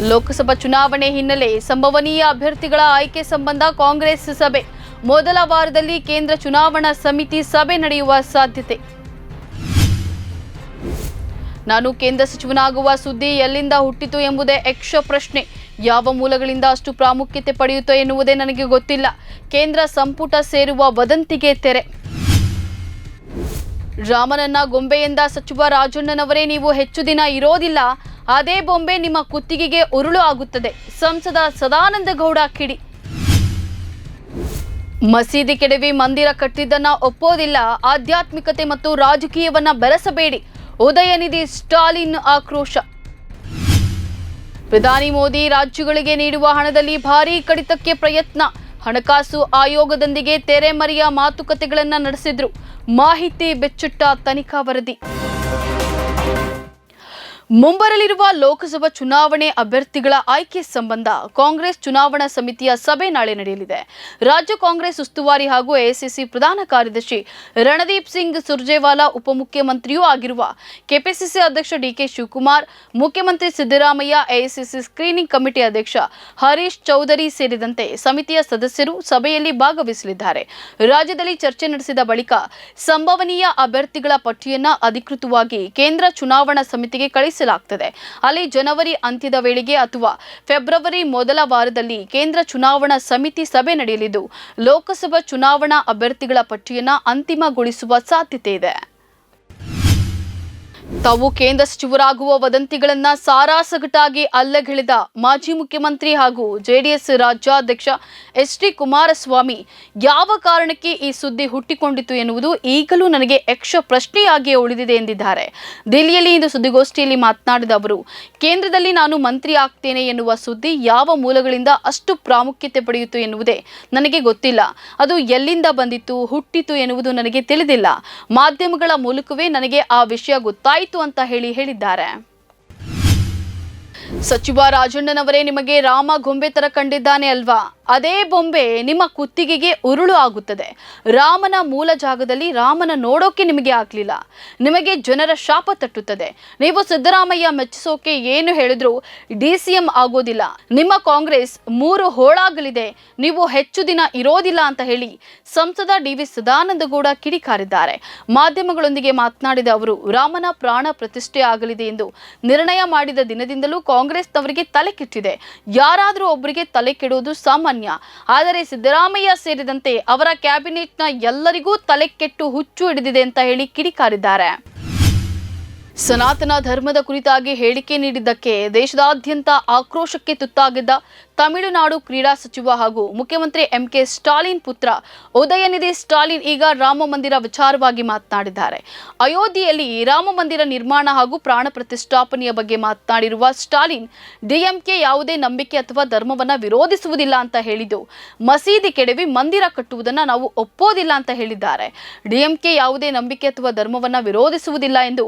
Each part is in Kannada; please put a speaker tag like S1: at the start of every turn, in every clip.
S1: ಲೋಕಸಭಾ ಚುನಾವಣೆ ಹಿನ್ನೆಲೆ ಸಂಭವನೀಯ ಅಭ್ಯರ್ಥಿಗಳ ಆಯ್ಕೆ ಸಂಬಂಧ ಕಾಂಗ್ರೆಸ್ ಸಭೆ. ಮೊದಲ ವಾರದಲ್ಲಿ ಕೇಂದ್ರ ಚುನಾವಣಾ ಸಮಿತಿ ಸಭೆ ನಡೆಯುವ ಸಾಧ್ಯತೆ. ನಾನು ಕೇಂದ್ರ ಸಚಿವನಾಗುವ ಸುದ್ದಿ ಎಲ್ಲಿಂದ ಹುಟ್ಟಿತು ಎಂಬುದೇ ಯಕ್ಷ ಪ್ರಶ್ನೆ. ಯಾವ ಮೂಲಗಳಿಂದ ಅಷ್ಟು ಪ್ರಾಮುಖ್ಯತೆ ಪಡೆಯುತ್ತೋ ಎನ್ನುವುದೇ ನನಗೆ ಗೊತ್ತಿಲ್ಲ. ಕೇಂದ್ರ ಸಂಪುಟ ಸೇರುವ ವದಂತಿಗೆ ತೆರೆ. ರಾಮನನ್ನ ಗೊಂಬೆಯಿಂದ ಸಚಿವ ರಾಜಣ್ಣನವರೇ ನೀವು ಹೆಚ್ಚು ದಿನ ಇರೋದಿಲ್ಲ. ಅದೇ ಬೊಂಬೆ ನಿಮ್ಮ ಕುತ್ತಿಗೆಗೆ ಉರುಳು ಆಗುತ್ತದೆ. ಸಂಸದ ಸದಾನಂದ ಗೌಡ ಕಿಡಿ. ಮಸೀದಿ ಕೆಡವಿ ಮಂದಿರ ಕಟ್ಟಿದ್ದನ್ನ ಒಪ್ಪೋದಿಲ್ಲ. ಆಧ್ಯಾತ್ಮಿಕತೆ ಮತ್ತು ರಾಜಕೀಯವನ್ನ ಬೆರೆಸಬೇಡಿ. ಉದಯನಿಧಿ ಸ್ಟಾಲಿನ್ ಆಕ್ರೋಶ. ಪ್ರಧಾನಿ ಮೋದಿ ರಾಜ್ಯಗಳಿಗೆ ನೀಡುವ ಹಣದಲ್ಲಿ ಭಾರೀ ಕಡಿತಕ್ಕೆ ಪ್ರಯತ್ನ. ಹಣಕಾಸು ಆಯೋಗದೊಂದಿಗೆ ತೆರೆಮರೆಯ ಮಾತುಕತೆಗಳನ್ನು ನಡೆಸಿದ್ರು. ಮಾಹಿತಿ ಬೆಚ್ಚಿಟ್ಟ ತನಿಖಾ ವರದಿ. ಮುಂಬರಲಿರುವ ಲೋಕಸಭಾ ಚುನಾವಣೆ ಅಭ್ಯರ್ಥಿಗಳ ಆಯ್ಕೆ ಸಂಬಂಧ ಕಾಂಗ್ರೆಸ್ ಚುನಾವಣಾ ಸಮಿತಿಯ ಸಭೆ ನಾಳೆ ನಡೆಯಲಿದೆ. ರಾಜ್ಯ ಕಾಂಗ್ರೆಸ್ ಉಸ್ತುವಾರಿ ಹಾಗೂ ಎಐಸಿಸಿ ಪ್ರಧಾನ ಕಾರ್ಯದರ್ಶಿ ರಣದೀಪ್ ಸಿಂಗ್ ಸುರ್ಜೇವಾಲಾ ಉಪಮುಖ್ಯಮಂತ್ರಿಯೂ ಆಗಿರುವ ಕೆಪಿಸಿಸಿ ಅಧ್ಯಕ್ಷ ಡಿಕೆ ಶಿವಕುಮಾರ್, ಮುಖ್ಯಮಂತ್ರಿ ಸಿದ್ದರಾಮಯ್ಯ ಎಐಸಿಸಿ ಸ್ಕ್ರೀನಿಂಗ್ ಕಮಿಟಿ ಅಧ್ಯಕ್ಷ ಹರೀಶ್ ಚೌಧರಿ ಸೇರಿದಂತೆ ಸಮಿತಿಯ ಸದಸ್ಯರು ಸಭೆಯಲ್ಲಿ ಭಾಗವಹಿಸಲಿದ್ದಾರೆ. ರಾಜ್ಯದಲ್ಲಿ ಚರ್ಚೆ ನಡೆಸಿದ ಬಳಿಕ ಸಂಭವನೀಯ ಅಭ್ಯರ್ಥಿಗಳ ಪಟ್ಟಿಯನ್ನು ಅಧಿಕೃತವಾಗಿ ಕೇಂದ್ರ ಚುನಾವಣಾ ಸಮಿತಿಗೆ ಕಳಿಸಲಾಗುತ್ತದೆ ಅಲ್ಲಿ ಜನವರಿ ಅಂತ್ಯದ ವೇಳೆಗೆ ಅಥವಾ ಫೆಬ್ರವರಿ ಮೊದಲ ವಾರದಲ್ಲಿ ಕೇಂದ್ರ ಚುನಾವಣಾ ಸಮಿತಿ ಸಭೆ ನಡೆಯಲಿದ್ದು, ಲೋಕಸಭಾ ಚುನಾವಣಾ ಅಭ್ಯರ್ಥಿಗಳ ಪಟ್ಟಿಯನ್ನು ಅಂತಿಮಗೊಳಿಸುವ ಸಾಧ್ಯತೆ ಇದೆ. ತಾವು ಕೇಂದ್ರ ಸಚಿವರಾಗುವ ವದಂತಿಗಳನ್ನ ಸಾರಾಸಗಟಾಗಿ ಅಲ್ಲಗೆಳೆದ ಮಾಜಿ ಮುಖ್ಯಮಂತ್ರಿ ಹಾಗೂ ಜೆಡಿಎಸ್ ರಾಜ್ಯಾಧ್ಯಕ್ಷ ಎಚ್ ಡಿ ಕುಮಾರಸ್ವಾಮಿ ಯಾವ ಕಾರಣಕ್ಕೆ ಈ ಸುದ್ದಿ ಹುಟ್ಟಿಕೊಂಡಿತು ಎನ್ನುವುದು ಈಗಲೂ ನನಗೆ ಯಕ್ಷ ಪ್ರಶ್ನೆಯಾಗಿಯೇ ಉಳಿದಿದೆ ಎಂದಿದ್ದಾರೆ. ದಿಲ್ಲಿಯಲ್ಲಿ ಇಂದು ಸುದ್ದಿಗೋಷ್ಠಿಯಲ್ಲಿ ಮಾತನಾಡಿದ ಅವರು, ಕೇಂದ್ರದಲ್ಲಿ ನಾನು ಮಂತ್ರಿ ಆಗ್ತೇನೆ ಎನ್ನುವ ಸುದ್ದಿ ಯಾವ ಮೂಲಗಳಿಂದ ಅಷ್ಟು ಪ್ರಾಮುಖ್ಯತೆ ಪಡೆಯಿತು ಎನ್ನುವುದೇ ನನಗೆ ಗೊತ್ತಿಲ್ಲ. ಅದು ಎಲ್ಲಿಂದ ಬಂದಿತ್ತು, ಹುಟ್ಟಿತು ಎನ್ನುವುದು ನನಗೆ ತಿಳಿದಿಲ್ಲ. ಮಾಧ್ಯಮಗಳ ಮೂಲಕವೇ ನನಗೆ ಆ ವಿಷಯ ಗೊತ್ತಾಯಿತು ಅಂತ ಹೇಳಿ ಹೇಳಿದ್ದಾರೆ. ಸಚಿವ ರಾಜಣ್ಣನವರೇ ನಿಮಗೆ ರಾಮ ಗೊಂಬೆ ತರ ಕಂಡಿದ್ದಾನೆ ಅಲ್ವಾ? ಅದೇ ಬೊಂಬೆ ನಿಮ್ಮ ಕುತ್ತಿಗೆಗೆ ಉರುಳು ಆಗುತ್ತದೆ. ರಾಮನ ಮೂಲ ಜಾಗದಲ್ಲಿ ರಾಮನ ನೋಡೋಕೆ ನಿಮಗೆ ಆಗಲಿಲ್ಲ. ನಿಮಗೆ ಜನರ ಶಾಪ ತಟ್ಟುತ್ತದೆ. ನೀವು ಸಿದ್ದರಾಮಯ್ಯ ಮೆಚ್ಚಿಸೋಕೆ ಏನು ಹೇಳಿದ್ರು ಡಿ ಸಿ ಎಂ ಆಗೋದಿಲ್ಲ. ನಿಮ್ಮ ಕಾಂಗ್ರೆಸ್ ಮೂರು ಹೋಳಾಗಲಿದೆ. ನೀವು ಹೆಚ್ಚು ದಿನ ಇರೋದಿಲ್ಲ ಅಂತ ಹೇಳಿ ಸಂಸದ ಡಿ ವಿ ಸದಾನಂದಗೌಡ ಕಿಡಿಕಾರಿದ್ದಾರೆ. ಮಾಧ್ಯಮಗಳೊಂದಿಗೆ ಮಾತನಾಡಿದ ಅವರು, ರಾಮನ ಪ್ರಾಣ ಪ್ರತಿಷ್ಠೆ ಆಗಲಿದೆ ಎಂದು ನಿರ್ಣಯ ಮಾಡಿದ ದಿನದಿಂದಲೂ ಕಾಂಗ್ರೆಸ್ನವರಿಗೆ ತಲೆ ಕೆಟ್ಟಿದೆ. ಯಾರಾದರೂ ಒಬ್ಬರಿಗೆ ತಲೆ ಕೆಡುವುದು ಸಾಮಾನ್ಯ ಆದರೆ ಸಿದ್ದರಾಮಯ್ಯ ಸೇರಿದಂತೆ ಅವರ ಕ್ಯಾಬಿನೆಟ್ನ ಎಲ್ಲರಿಗೂ ತಲೆ ಕೆಟ್ಟು ಹುಚ್ಚು ಹಿಡಿದಿದೆ ಅಂತ ಹೇಳಿ ಕಿಡಿಕಾರಿದ್ದಾರೆ. ಸನಾತನ ಧರ್ಮದ ಕುರಿತಾಗಿ ಹೇಳಿಕೆ ನೀಡಿದ್ದಕ್ಕೆ ದೇಶದಾದ್ಯಂತ ಆಕ್ರೋಶಕ್ಕೆ ತುತ್ತಾಗಿದ್ದ ತಮಿಳುನಾಡು ಕ್ರೀಡಾ ಸಚಿವ ಹಾಗೂ ಮುಖ್ಯಮಂತ್ರಿ ಎಂಕೆ ಸ್ಟಾಲಿನ್ ಪುತ್ರ ಉದಯನಿಧಿ ಸ್ಟಾಲಿನ್ ಈಗ ರಾಮ ಮಂದಿರ ವಿಚಾರವಾಗಿ ಮಾತನಾಡಿದ್ದಾರೆ. ಅಯೋಧ್ಯೆಯಲ್ಲಿ ರಾಮ ಮಂದಿರ ನಿರ್ಮಾಣ ಹಾಗೂ ಪ್ರಾಣ ಪ್ರತಿಷ್ಠಾಪನೆಯ ಬಗ್ಗೆ ಮಾತನಾಡಿರುವ ಸ್ಟಾಲಿನ್ ಡಿಎಂಕೆ ಯಾವುದೇ ನಂಬಿಕೆ ಅಥವಾ ಧರ್ಮವನ್ನು ವಿರೋಧಿಸುವುದಿಲ್ಲ ಅಂತ ಹೇಳಿದ್ದು, ಮಸೀದಿ ಕೆಡವಿ ಮಂದಿರ ಕಟ್ಟುವುದನ್ನು ನಾವು ಒಪ್ಪೋದಿಲ್ಲ ಅಂತ ಹೇಳಿದ್ದಾರೆ. ಡಿಎಂಕೆ ಯಾವುದೇ ನಂಬಿಕೆ ಅಥವಾ ಧರ್ಮವನ್ನು ವಿರೋಧಿಸುವುದಿಲ್ಲ ಎಂದು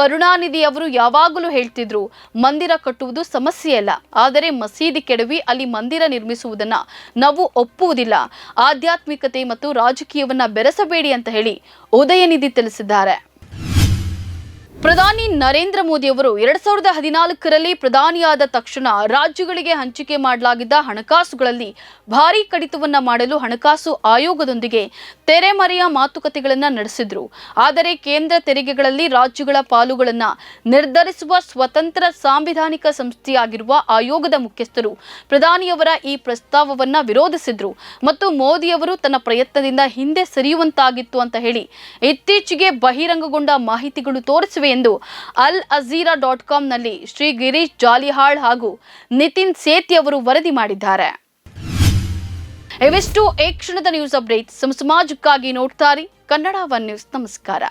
S1: ಕರುಣಾನಿಧಿ ಅವರು ಯಾವಾಗಲೂ ಹೇಳ್ತಿದ್ರು, ಮಂದಿರ ಕಟ್ಟುವುದು ಸಮಸ್ಯೆಯಲ್ಲ, ಆದರೆ ಮಸೀದಿ ಕೆಡವಿ ಅಲ್ಲಿ ಮಂದಿರ ನಿರ್ಮಿಸುವುದನ್ನ ನಾವು ಒಪ್ಪುವುದಿಲ್ಲ. ಆಧ್ಯಾತ್ಮಿಕತೆ ಮತ್ತು ರಾಜಕೀಯವನ್ನ ಬೆರೆಸಬೇಡಿ ಅಂತ ಹೇಳಿ ಉದಯನಿಧಿ ತಿಳಿಸಿದ್ದಾರೆ. ಪ್ರಧಾನಿ ನರೇಂದ್ರ ಮೋದಿ ಅವರು ಎರಡ್ ಸಾವಿರದ ಹದಿನಾಲ್ಕರಲ್ಲಿ ಪ್ರಧಾನಿಯಾದ ತಕ್ಷಣ ರಾಜ್ಯಗಳಿಗೆ ಹಂಚಿಕೆ ಮಾಡಲಾಗಿದ್ದ ಹಣಕಾಸುಗಳಲ್ಲಿ ಭಾರೀ ಕಡಿತವನ್ನ ಮಾಡಲು ಹಣಕಾಸು ಆಯೋಗದೊಂದಿಗೆ ತೆರೆಮರೆಯ ಮಾತುಕತೆಗಳನ್ನ ನಡೆಸಿದ್ರು. ಆದರೆ ಕೇಂದ್ರ ತೆರಿಗೆಗಳಲ್ಲಿ ರಾಜ್ಯಗಳ ಪಾಲುಗಳನ್ನ ನಿರ್ಧರಿಸುವ ಸ್ವತಂತ್ರ ಸಾಂವಿಧಾನಿಕ ಸಂಸ್ಥೆಯಾಗಿರುವ ಆಯೋಗದ ಮುಖ್ಯಸ್ಥರು ಪ್ರಧಾನಿಯವರ ಈ ಪ್ರಸ್ತಾವವನ್ನ ವಿರೋಧಿಸಿದ್ರು ಮತ್ತು ಮೋದಿಯವರು ತನ್ನ ಪ್ರಯತ್ನದಿಂದ ಹಿಂದೆ ಸರಿಯುವಂತಾಗಿತ್ತು ಅಂತ ಹೇಳಿ ಇತ್ತೀಚೆಗೆ ಬಹಿರಂಗಗೊಂಡ ಮಾಹಿತಿಗಳು ತೋರಿಸಿವೆ ಎಂದು ಅಲ್ ಅಜೀರಾ ಡಾಟ್ ಕಾಮ್ನಲ್ಲಿ ಶ್ರೀ ಗಿರೀಶ್ ಜಾಲಿಹಾಳ್ ಹಾಗೂ ನಿತಿನ್ ಸೇತಿ ಅವರು ವರದಿ ಮಾಡಿದ್ದಾರೆ. ಇವೆಷ್ಟು ಏ ಕ್ಷಣದ ನ್ಯೂಸ್ ಅಪ್ಡೇಟ್. ಸಮ ಸಮಾಜಕ್ಕಾಗಿ ನೋಡ್ತಾರೆ ಕನ್ನಡ ಒನ್ ನ್ಯೂಸ್. ನಮಸ್ಕಾರ.